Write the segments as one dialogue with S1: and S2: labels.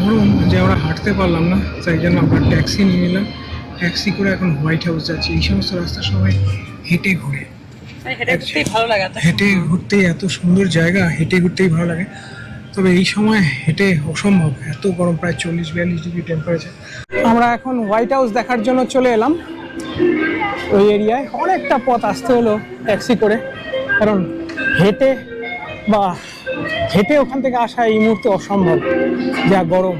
S1: গরম যে আমরা হাঁটতে পারলাম না তাই জন্য আমরা ট্যাক্সি নিয়ে নিলাম। ট্যাক্সি করে এখন হোয়াইট হাউস যাচ্ছি। এই সমস্ত রাস্তা সবাই হেঁটে ঘুরে।
S2: হেঁটে ঘুরতেই লাগে
S1: হেঁটে ঘুরতে এত সুন্দর জায়গা হেঁটে ঘুরতেই ভালো লাগে। তবে এই সময় হেঁটে অসম্ভব। এত গরম প্রায় চল্লিশ বিয়াল্লিশ ডিগ্রি টেম্পারেচার আমরা এখন হোয়াইট হাউস দেখার জন্য চলে এলাম। ওই এরিয়ায় অনেকটা পথ আসতে হলো ট্যাক্সি করে। কারণ হেঁটে বা হেঁটে ওখান থেকে আসা এই মুহূর্তে অসম্ভব। যা গরম।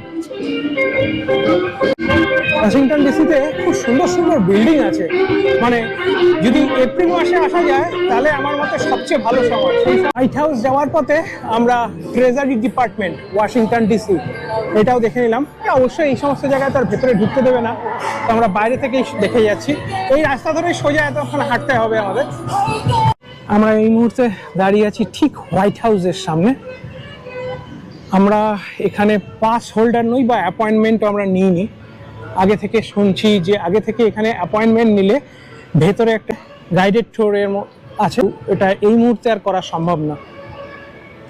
S1: ওয়াশিংটন ডিসিতে খুব সুন্দর সুন্দর বিল্ডিং আছে। মানে যদি এপ্রিল মাসে আসা যায়, তাহলে আমার মতে সবচেয়ে ভালো সময়। হোয়াইট হাউস যাওয়ার পথে আমরা ট্রেজারি ডিপার্টমেন্ট ওয়াশিংটন ডিসি এটাও দেখে নিলাম। অবশ্যই এই সমস্ত জায়গায় তার ভেতরে ঢুকতে দেবে না। তো আমরা বাইরে থেকেই দেখে যাচ্ছি। এই রাস্তা ধরেই সোজা এতক্ষণ হাঁটতে হবে আমাদের। আমরা এই মুহূর্তে দাঁড়িয়ে আছি ঠিক হোয়াইট হাউসের সামনে। আমরা এখানে পাস হোল্ডার নই বা অ্যাপয়েন্টমেন্টও আমরা নিইনি। আগে থেকে শুনছি যে আগে থেকে এখানে অ্যাপয়েন্টমেন্ট নিলে ভেতরে একটা গাইডেড ট্যুরের আছে। এটা এই মুহূর্তে আর করা সম্ভব না।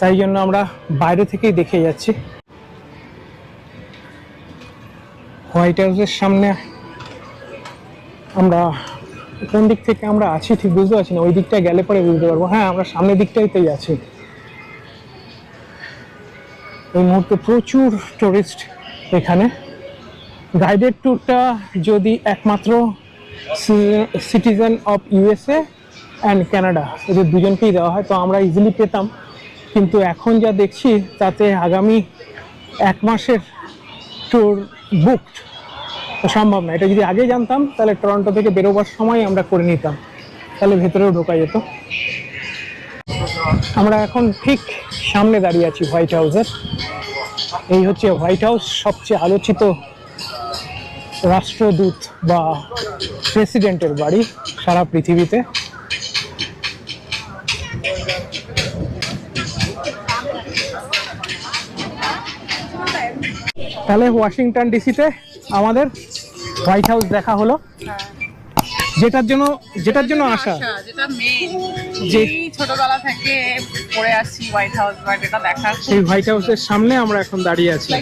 S1: তাই জন্য আমরা বাইরে থেকেই দেখে যাচ্ছি। হোয়াইট হাউসের সামনে আমরা কোন দিক থেকে আমরা আছি ঠিক বুঝতে পারছি না, ওই দিকটায় গেলে পরে বুঝতে পারব। হ্যাঁ আমরা সামনের দিকটাইতেই আছি। এই মুহূর্তে প্রচুর টুরিস্ট এখানে। গাইডেড ট্যুরটা যদি একমাত্র citizen of USA and Canada এদের দুজনকেই দেওয়া হয়, তো আমরা ইজিলি পেতাম। কিন্তু এখন যা দেখছি, তাতে আগামী এক মাসের ট্যুর বুকড সম্ভব না। এটা যদি আগে জানতাম, তাহলে টরন্টো থেকে বেরোবার সময় আমরা করে নিতাম। তাহলে ভেতরেও ঢোকা যেত। আমরা এখন ঠিক সামনে দাঁড়িয়ে আছি হোয়াইট হাউসের। এই হচ্ছে হোয়াইট হাউস, সবচেয়ে আলোচিত রাষ্ট্রদূত বা প্রেসিডেন্টের বাড়ি সারা পৃথিবীতে। তাহলে ওয়াশিংটন ডিসিতে আমাদের হোয়াইট হাউস দেখা হলো। যেটার জন্য যেটার জন্য
S2: যেটা মেন
S1: যে-
S2: যে ছোটবেলা থেকে পড়ে আসছি হোয়াইট হাউস বা যেটা দেখার
S1: সেই হোয়াইট হাউসের সামনে আমরা এখন দাঁড়িয়ে আছি।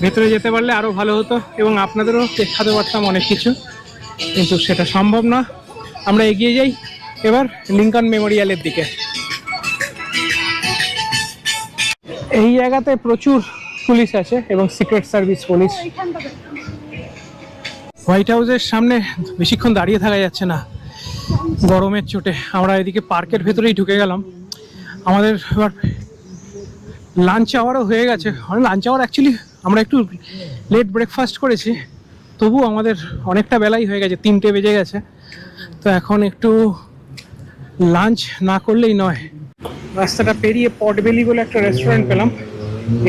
S1: ভেতরে যেতে পারলে আরও ভালো হতো এবং আপনাদেরও দেখাতে পারতাম অনেক কিছু। কিন্তু সেটা সম্ভব না। আমরা এগিয়ে যাই। এবার লিঙ্কন মেমোরিয়ালের দিকে। এই জায়গাতে প্রচুর পুলিশ আছে এবং সিক্রেট সার্ভিস পুলিশ। হোয়াইট হাউসের সামনে বেশিক্ষণ দাঁড়িয়ে থাকা যাচ্ছে না। গরমের চোটে আমরা এদিকে পার্কের ভেতরেই ঢুকে গেলাম। আমাদের এবার লাঞ্চ আওয়ারও হয়ে গেছে। লাঞ্চ আওয়ার অ্যাকচুয়ালি আমরা একটু লেট ব্রেকফাস্ট করেছি। তবু আমাদের অনেকটা বেলাই হয়ে গেছে, তিনটে বেজে গেছে। তো এখন একটু লাঞ্চ না করলেই নয়। রাস্তাটা পেরিয়ে পটবেলি বলে একটা রেস্টুরেন্ট পেলাম।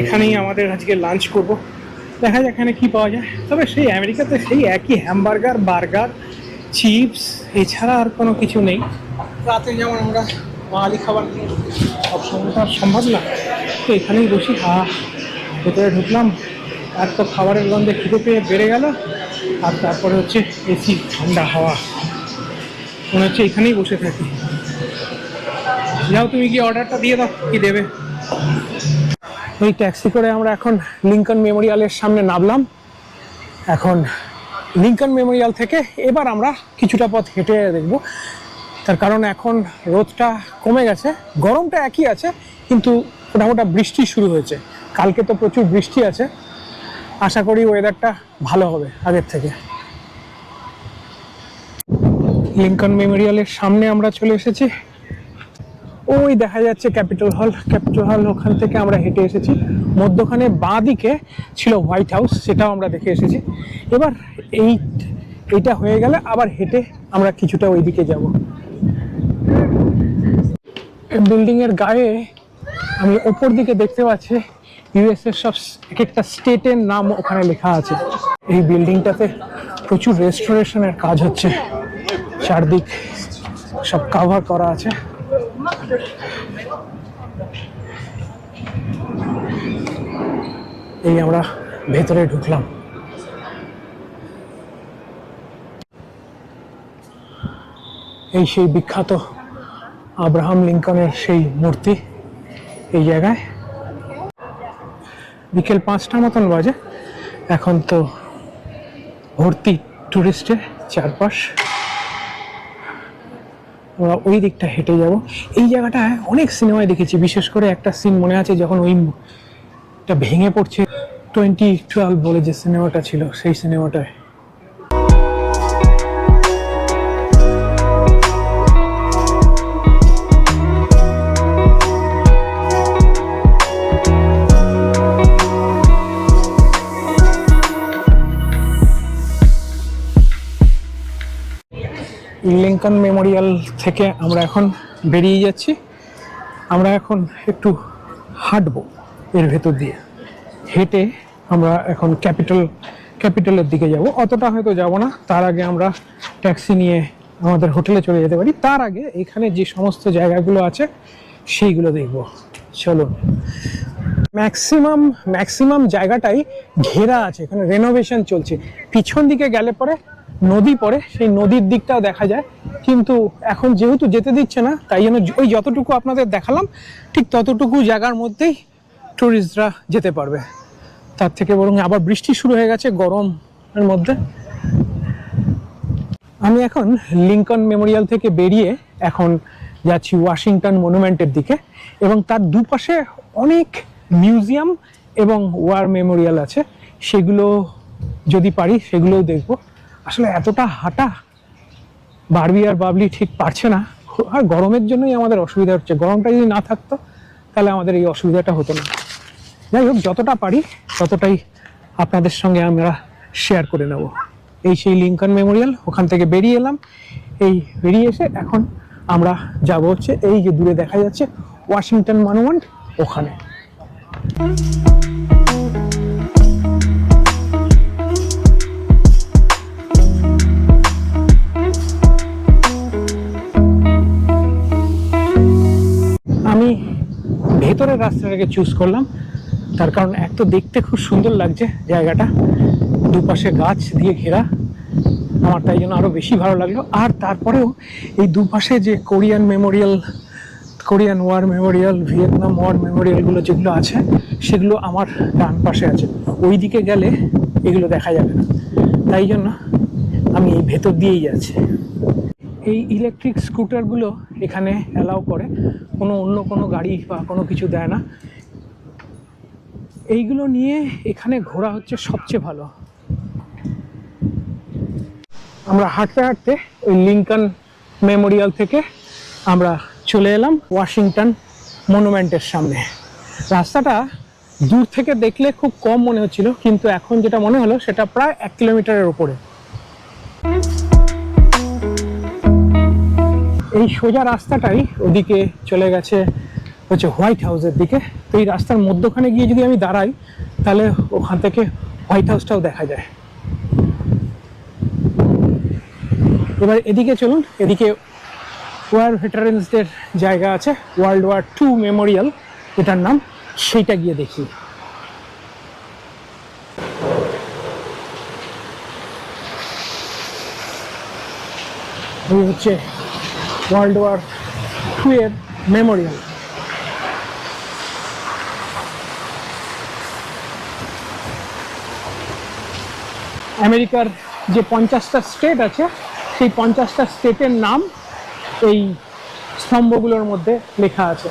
S1: এখানেই আমাদের আজকে লাঞ্চ করব। দেখা যাক এখানে কি পাওয়া যায়। তবে সেই আমেরিকাতে সেই একই হ্যামবার্গার বার্গার চিপস এছাড়া আর কোনো কিছু নেই। রাতে যেমন আমরা বাঙালি খাবার নিয়ে সব সময় তো আর সম্ভব না। তো এখানেই বসি। হা ভেতরে ঢুকলাম। আর তো খাবারের গন্ধে খিদে পেয়ে বেড়ে গেল। আর তারপরে হচ্ছে এসি ঠান্ডা হাওয়া। মনে হচ্ছে এখানেই বসে থাকি। যাও, তুমি কি অর্ডারটা দিয়ে দাও, কি দেবে? ওই ট্যাক্সি করে আমরা এখন লিঙ্কন মেমোরিয়ালের সামনে নামলাম। এখন লিঙ্কন মেমোরিয়াল থেকে এবার আমরা কিছুটা পথ হেঁটে দেখব। তার কারণ এখন রোদটা কমে গেছে, গরমটা একই আছে, কিন্তু মোটামোটা বৃষ্টি শুরু হয়েছে। কালকে তো প্রচুর বৃষ্টি আছে। আশা করি ওয়েদারটা ভালো হবে আগের থেকে। লিঙ্কন মেমোরিয়ালের সামনে আমরা চলে এসেছি। ওই দেখা যাচ্ছে ক্যাপিটাল হল ক্যাপিটাল হল ওখান থেকে আমরা হেঁটে এসেছি। মধ্যখানে বাঁ দিকে ছিল হোয়াইট হাউস, সেটাও আমরা দেখে এসেছি। এবার এই, এইটা হয়ে গেলে আবার হেঁটে আমরা কিছুটা ওই দিকে যাব। বিল্ডিং এর গায়ে আমি ওপর দিকে দেখতে পাচ্ছি ইউএস এর সব এক একটা স্টেটের নাম ওখানে লেখা আছে। এই বিল্ডিংটাতে প্রচুর রেস্টোরেশনের কাজ হচ্ছে। চারদিক সব কাভার করা আছে। এই আমরা ভেতরে ঢুকলাম। এই সেই বিখ্যাত আব্রাহাম লিঙ্কনের সেই মূর্তি এই জায়গায়। বিকেল পাঁচটা মতন বাজে। এখন তো ভর্তি টুরিস্টের চারপাশ। আমরা ওই দিকটা হেঁটে যাব। এই জায়গাটায় অনেক সিনেমায় দেখেছি, বিশেষ করে একটা সিন মনে আছে যখন ওই ভেঙে পড়ছে। টোয়েন্টি টুয়েলভ বলে যে সিনেমাটা ছিল, সেই সিনেমাটায়। লিঙ্কন মেমোরিয়াল থেকে আমরা এখন বেরিয়ে যাচ্ছি। আমরা এখন একটু হাঁটবো এর ভেতর দিয়ে। হেঁটে আমরা এখন ক্যাপিটাল, ক্যাপিটালের দিকে যাব। অতটা হয়তো যাব না। তার আগে আমরা ট্যাক্সি নিয়ে আমাদের হোটেলে চলে যেতে পারি। তার আগে এখানে যে সমস্ত জায়গাগুলো আছে, সেইগুলো দেখব। চলুন। ম্যাক্সিমাম ম্যাক্সিমাম জায়গাটাই ঘেরা আছে। এখানে রেনোভেশন চলছে। পিছন দিকে গেলে পরে নদী পড়ে, সেই নদীর দিকটাও দেখা যায়। কিন্তু এখন যেহেতু যেতে দিচ্ছে না, তাই জন্য ওই যতটুকু আপনাদের দেখালাম, ঠিক ততটুকু জায়গার মধ্যেই ট্যুরিস্টরা যেতে পারবে। তার থেকে বরং আবার বৃষ্টি শুরু হয়ে গেছে গরমের মধ্যে। আমি এখন লিঙ্কন মেমোরিয়াল থেকে বেরিয়ে এখন যাচ্ছি ওয়াশিংটন মনুমেন্টের দিকে এবং তার দুপাশে অনেক মিউজিয়াম এবং ওয়ার মেমোরিয়াল আছে। সেগুলো যদি পারি, সেগুলোও দেখব। আসলে এতটা হাঁটা বারবি আর বাবলি ঠিক পারছে না। আর গরমের জন্যই আমাদের অসুবিধা হচ্ছে। গরমটা যদি না থাকতো, তাহলে আমাদের এই অসুবিধাটা হতো না। যাই হোক, যতটা পারি, ততটাই আপনাদের সঙ্গে আমরা শেয়ার করে নেব। এই সেই লিঙ্কন মেমোরিয়াল ওখান থেকে বেরিয়ে এলাম। এই বেরিয়ে এসে এখন আমরা যাব হচ্ছে এই যে দূরে দেখা যাচ্ছে ওয়াশিংটন মনুমেন্ট ওখানে। ভেতরের রাস্তাটাকে চুজ করলাম। তার কারণ এক তো দেখতে খুব সুন্দর লাগছে জায়গাটা। দুপাশে গাছ দিয়ে ঘেরা। আমার তাই জন্য আরও বেশি ভালো লাগল। আর তারপরেও এই দুপাশে যে Korean memorial, Korean war memorial, Vietnam war মেমোরিয়ালগুলো যেগুলো আছে, সেগুলো আমার ডান পাশে আছে। ওই দিকে গেলে এগুলো দেখা যাবে না। তাই জন্য আমি এই ভেতর দিয়েই যাচ্ছি। এই ইলেকট্রিক স্কুটারগুলো এখানে অ্যালাউ করে। কোনো অন্য কোনো গাড়ি বা কোনো কিছু দেয় না। এইগুলো নিয়ে এখানে ঘোরা হচ্ছে সবচেয়ে ভালো। আমরা হাঁটতে হাঁটতে ওই লিঙ্কন মেমোরিয়াল থেকে আমরা চলে এলাম ওয়াশিংটন মনুমেন্টের সামনে। রাস্তাটা দূর থেকে দেখলে খুব কম মনে হচ্ছিল, কিন্তু এখন যেটা মনে হলো সেটা প্রায় এক কিলোমিটারের ওপরে এই সোজা রাস্তাটাই ওদিকে চলে গেছে হচ্ছে হোয়াইট হাউসের দিকে। তো এই রাস্তার মধ্যখানে গিয়ে যদি আমি দাঁড়াই, তাহলে ওখান থেকে হোয়াইট হাউসটাও দেখা যায়। এবার এদিকে চলুন, এদিকে ওয়ার ভেটারেন্সদের জায়গা আছে, ওয়ার্ল্ড ওয়ার টু মেমোরিয়াল এটার নাম সেইটা গিয়ে দেখি। হচ্ছে ওয়ার্ল্ড ওয়ার টু এর মেমোরিয়াল আমেরিকার যে পঞ্চাশটা স্টেট আছে, সেই পঞ্চাশটা স্টেটের নাম এই স্তম্ভগুলোর মধ্যে লেখা আছে।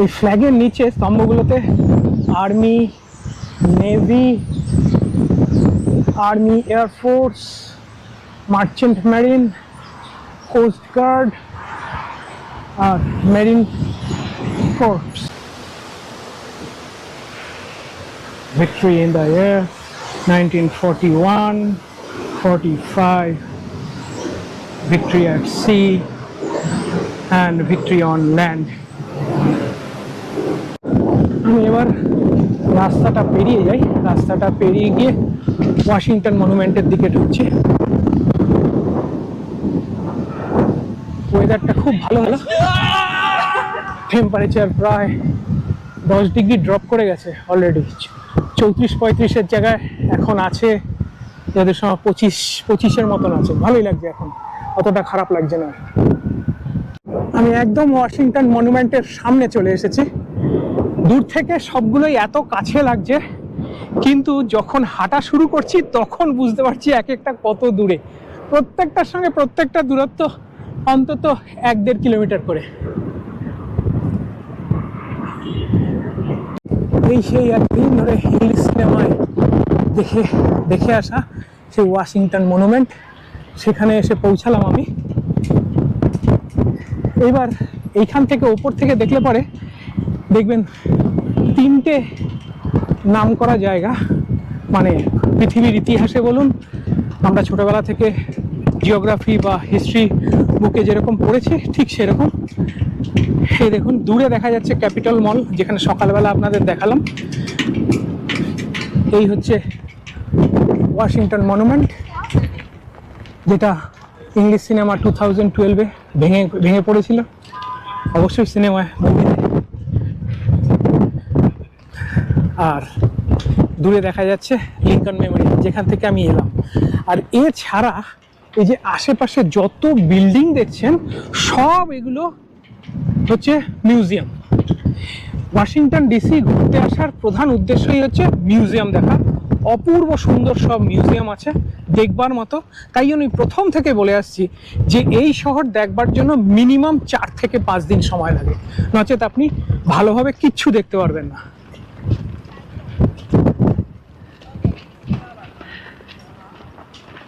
S1: এই ফ্ল্যাগের নিচে স্তম্ভগুলোতে army navy army air force merchant marine coast guard R marine corps. Victory in the air, 1941, 45, victory at sea, and victory on land. আমি এবার রাস্তাটা পেরিয়ে যাই। রাস্তাটা পেরিয়ে গিয়ে ওয়াশিংটন মনুমেন্টের দিকে ঢুকছি। ওয়েদারটা খুব ভালো হলো। টেম্পারেচার প্রায় দশ ডিগ্রি ড্রপ করে গেছে অলরেডি চৌত্রিশ পঁয়ত্রিশের জায়গায় এখন আছে। যাদের সময় পঁচিশ, পঁচিশের মতন আছে। ভালোই লাগছে এখন। অতটা খারাপ লাগছে না। আমি একদম ওয়াশিংটন মনুমেন্টের সামনে চলে এসেছি। দূর থেকে সবগুলোই এত কাছে লাগছে, কিন্তু যখন হাঁটা শুরু করছি তখন বুঝতে পারছি এক একটা কত দূরে। প্রত্যেকটার সঙ্গে প্রত্যেকটা দূরত্ব অন্তত এক দেড় কিলোমিটার করে। এই সেই একদিন ধরে ইংলিশ সিনেমায় দেখে দেখে আসা সেই ওয়াশিংটন মনুমেন্ট, সেখানে এসে পৌঁছালাম আমি। এবার এইখান থেকে ওপর থেকে দেখলে পরে দেখবেন তিনটে নাম করা জায়গা মানে পৃথিবীর ইতিহাসে বলুন, আমরা ছোটবেলা থেকে জিওগ্রাফি বা হিস্ট্রি বুকে যেরকম পড়েছি, ঠিক সেরকম। এই দেখুন, দূরে দেখা যাচ্ছে ক্যাপিটাল মল যেখানে সকালবেলা আপনাদের দেখালাম। এই হচ্ছে ওয়াশিংটন মনুমেন্ট যেটা ইংলিশ সিনেমা টু থাউজেন্ড টুয়েলভে ভেঙে ভেঙে পড়েছিল। অবশ্যই সিনেমায় মুভিতে আর দূরে দেখা যাচ্ছে লিঙ্কন মেমোরিয়াল যেখান থেকে আমি এলাম। আর এছাড়া এই যে আশেপাশে যত বিল্ডিং দেখছেন, সব এগুলো হচ্ছে মিউজিয়াম ওয়াশিংটন ডিসি ঘুরতে আসার প্রধান উদ্দেশ্যই হচ্ছে মিউজিয়াম দেখা। অপূর্ব সুন্দর সব মিউজিয়াম আছে, দেখবার মতো। তাই জন্যই প্রথম থেকে বলে আসছি যে এই শহর দেখবার জন্য মিনিমাম চার থেকে পাঁচ দিন সময় লাগে। নচেত আপনি ভালোভাবে কিচ্ছু দেখতে পারবেন না।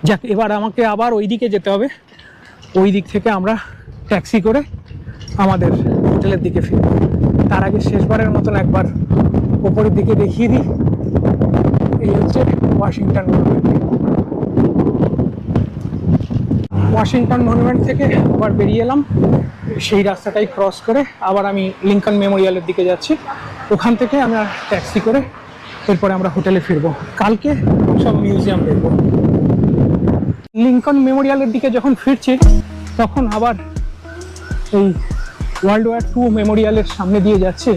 S1: যাক, এবার আমাকে আবার ওই দিকে যেতে হবে। ওই দিক থেকে আমরা ট্যাক্সি করে আমাদের হোটেলের দিকে ফিরব। তার আগে শেষবারের মতন একবার ওপরের দিকে দেখিয়ে দিই। এই হচ্ছে ওয়াশিংটন মনুমেন্ট ওয়াশিংটন মনুমেন্ট থেকে আবার বেরিয়ে এলাম। সেই রাস্তাটাই ক্রস করে আবার আমি লিঙ্কন মেমোরিয়ালের দিকে যাচ্ছি। ওখান থেকে আমরা ট্যাক্সি করে এরপরে আমরা হোটেলে ফিরবো। কালকে সব মিউজিয়াম দেখব। লিঙ্কন মেমোরিয়ালের দিকে যখন ফিরছি, তখন আবার এই ওয়ার্ল্ড ওয়ার টু মেমোরিয়ালের সামনে দিয়ে যাচ্ছে।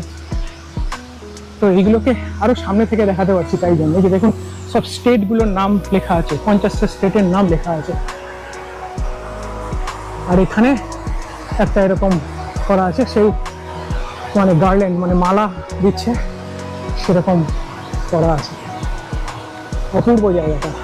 S1: তো এইগুলোকে আরও সামনে থেকে দেখাতে পারছি তাই জন্য। যে দেখুন, সব স্টেটগুলোর নাম লেখা আছে, পঞ্চাশটা স্টেটের নাম লেখা আছে। আর এখানে একটা এরকম করা আছে সেই মানে গার্ল্যান্ড মানে মালা দিচ্ছে, সেরকম করা আছে। অপূর্ব জায়গাটা।